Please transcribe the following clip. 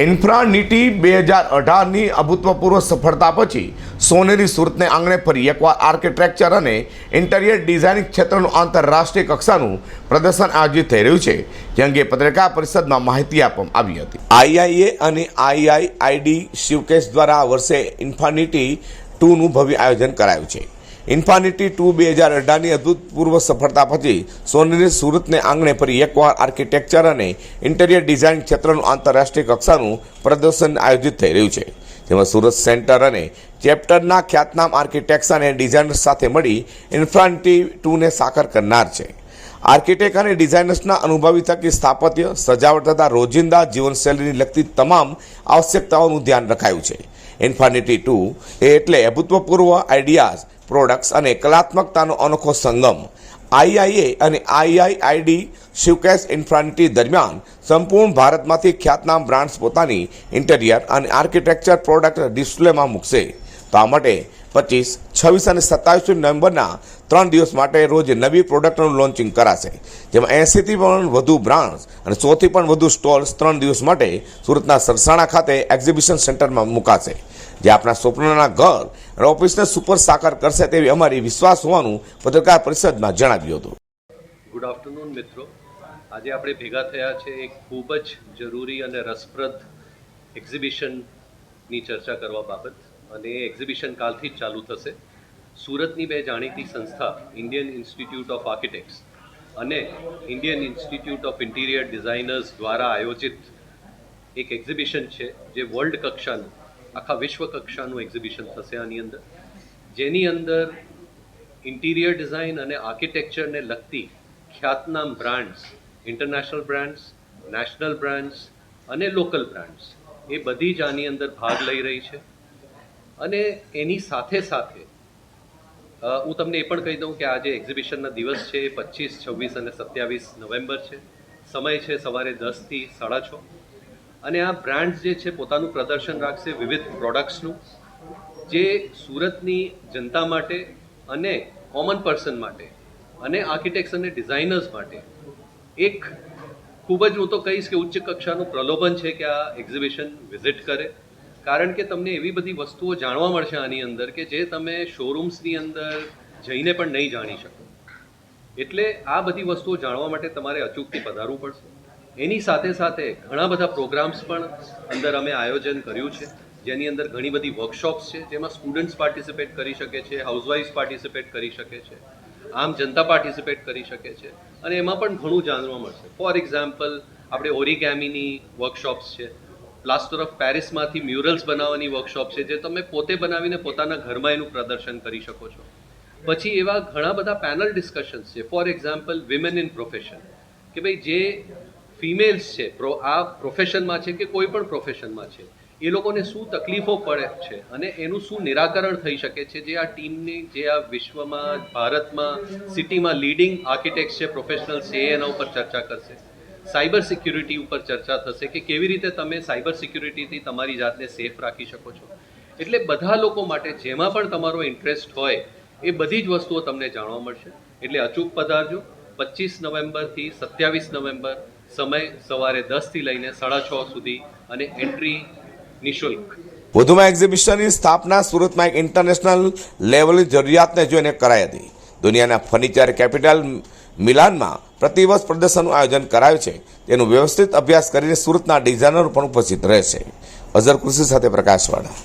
ઇન્ફ્રાનીટી બે હજાર અઢારની અભૂતપૂર્વ સફળતા પછી સોનેરી સુરતને આંગણે ફરી એકવાર આર્કિટેક્ચર અને ઇન્ટિરિયર ડિઝાઇનિંગ ક્ષેત્રનું આંતરરાષ્ટ્રીય કક્ષાનું પ્રદર્શન આયોજિત થઈ રહ્યું છે, જે અંગે પત્રકાર પરિષદમાં માહિતી આપવામાં આવી હતી. આઈઆઈએ અને આઈઆઈઆઈડી શિવકેશ દ્વારા આ વર્ષે ઇન્ફાનિટી ટુનું ભવ્ય આયોજન કરાયું છે. ઇન્ફાનિટી ટુ બે હજાર અઢારની અભૂતપૂર્વ સફળતા પછી સોનેરી સુરતને આંગણે ફરી એકવાર આર્કિટેક્ચર અને ઇન્ટિરિયર ડિઝાઇન ક્ષેત્રનું આંતરરાષ્ટ્રીય કક્ષાનું પ્રદર્શન આયોજિત થઈ રહ્યું છે. જેમાં સુરત સેન્ટર અને ચેપ્ટરના ખ્યાતનામ આર્કિટેક્ટ્સ અને ડિઝાઇનર્સ સાથે મળી ઇન્ફાનિટી ટુને સાકાર કરનાર છે. આર્કિટેક્ટ અને ડિઝાઇનર્સના અનુભવી થકી સ્થાપત્ય, સજાવટ તથા રોજિંદા જીવનશૈલીની લગતી તમામ આવશ્યકતાઓનું ધ્યાન રખાયું છે. ઇન્ફાનિટી ટુ એટલે અભૂતપૂર્વ આઈડિયાઝ પ્રોડક્ટ્સ અને કલાત્મકતાનો અનોખો સંગમ. આઈઆઈએ અને આઈઆઈઆઈડી શિવકેશ ઇન્ફ્રાનિટી દરમિયાન સંપૂર્ણ ભારતમાંથી ખ્યાતનામ બ્રાન્ડ્સ પોતાની ઇન્ટેરિયર અને આર્કિટેક્ચર પ્રોડક્ટ ડિસ્પ્લેમાં મૂકશે. તો આ માટે પચીસ, છવ્વીસ અને સત્તાવીસ નવેમ્બરના ત્રણ દિવસ માટે રોજ નવી પ્રોડક્ટનું લોન્ચિંગ કરાશે. જેમાં એંસીથી પણ વધુ બ્રાન્ડ્સ અને સોથી પણ વધુ સ્ટોલ્સ ત્રણ દિવસ માટે સુરતના સરસાણા ખાતે એક્ઝિબિશન સેન્ટરમાં મુકાશે. જે આપણા સ્વપ્નના ઘર અને ઓફિસને સુપર સાકાર કરશે તેવી અમારી વિશ્વાસ હોવાનું પત્રકાર પરિષદમાં જણાવ્યું હતું. ગુડ આફ્ટરનૂન મિત્રો. આજે આપણે ભેગા થયા છે એક ખૂબ જ જરૂરી અને રસપ્રદ એક્ઝિબિશનની ચર્ચા કરવા બાબત. અને એ એક્ઝિબિશન કાલથી જ ચાલુ થશે. સુરતની બે જાણીતી સંસ્થા ઇન્ડિયન ઇન્સ્ટિટ્યૂટ ઓફ આર્કિટેક્ટ્સ અને Indian Institute of Interior Designers દ્વારા આયોજિત એક એક્ઝિબિશન છે, જે વર્લ્ડ કક્ષાનું, આખા વિશ્વ કક્ષાનું એક્ઝિબિશન થશે આની અંદર. જેની અંદર ઇન્ટિરિયર ડિઝાઇન અને આર્કિટેક્ચરને લગતી ખ્યાતનામ brands international brands national brands અને લોકલ બ્રાન્ડ્સ એ બધી જ આની અંદર ભાગ લઈ રહી છે. અને એની સાથે સાથે હું તમને એ પણ કહી દઉં કે આજે એક્ઝિબિશનના દિવસ છે એ પચીસ છવ્વીસ અને સત્યાવીસ નવેમ્બર છે. સમય છે સવારે દસથી સાડા છ. અને આ બ્રાન્ડ્સ જે છે પોતાનું પ્રદર્શન રાખશે વિવિધ પ્રોડક્ટ્સનું, જે સુરતની જનતા માટે અને કોમન પર્સન માટે અને આર્કિટેક્ટ્સ અને ડિઝાઇનર્સ માટે એક ખૂબ જ હું તો કહીશ કે ઉચ્ચ કક્ષાનું પ્રલોભન છે કે આ એક્ઝિબિશન વિઝિટ કરે. કારણ કે તમને એવી બધી વસ્તુઓ જાણવા મળશે આની અંદર કે જે તમે શોરૂમ્સની અંદર જઈને પણ નહીં જાણી શકો. એટલે આ બધી વસ્તુઓ જાણવા માટે તમારે અચૂકથી પધારવું પડશે. એની સાથે સાથે ઘણા બધા પ્રોગ્રામ્સ પણ અંદર અમે આયોજન કર્યું છે. જેની અંદર ઘણી બધી વર્કશોપ્સ છે, જેમાં સ્ટુડન્ટ્સ પાર્ટિસિપેટ કરી શકે છે હાઉસવાઇફ પાર્ટિસિપેટ કરી શકે છે, આમ જનતા પાર્ટિસિપેટ કરી શકે છે અને એમાં પણ ઘણું જાણવા મળશે. ફોર એક્ઝામ્પલ, આપણે ઓરિગેમીની વર્કશોપ્સ છે. પ્લાસ્ટર ઓફ પેરિસમાંથી મ્યુરલ્સ બનાવવાની વર્કશોપ છે, જે તમે પોતે બનાવીને પોતાના ઘરમાં એનું પ્રદર્શન કરી શકો છો. પછી એવા ઘણા બધા પેનલ ડિસ્કશન્સ છે. For example women in profession કે ભાઈ જે ફિમેલ્સ છે આ પ્રોફેશનમાં છે કે કોઈ પણ પ્રોફેશનમાં છે, એ લોકોને શું તકલીફો પડે છે અને એનું શું નિરાકરણ થઈ શકે છે? જે આ ટીમની, જે આ વિશ્વમાં, ભારતમાં સિટીમાં લીડિંગ આર્કિટેક્ટ છે પ્રોફેશનલ છે એના ઉપર ચર્ચા કરશે. સાયબર સિક્યુરિટી ઉપર ચર્ચા થશે કે કેવી રીતે તમે સાયબર સિક્યુરિટીથી તમારી જાતને સેફ રાખી શકો છો. એટલે બધા લોકો માટે જેમાં પણ તમારો ઇન્ટરેસ્ટ હોય, એ બધી જ વસ્તુઓ તમને જાણવા મળશે. એટલે અચૂક પધારજો. પચીસ નવેમ્બરથી સત્યાવીસ નવેમ્બર સમય સવારે દસથી લઈને સાડા છ સુધી અને એન્ટ્રી નિઃશુલ્ક. વધુમાં એક્ઝિબિશનની સ્થાપના સુરતમાં એક ઇન્ટરનેશનલ લેવલની જરૂરિયાતને જોઈને કરાઈ હતી. દુનિયાના ફર્નિચર કેપિટલ મિલાનમાં પ્રતિવર્ષ પ્રદર્શનનું આયોજન કરાયું છે. તેનો વ્યવસ્થિત અભ્યાસ કરીને સુરતના ડિઝાઇનરો પણ ઉપસ્થિત રહેશે અઝર કૃષિ સાથે પ્રકાશવાળા.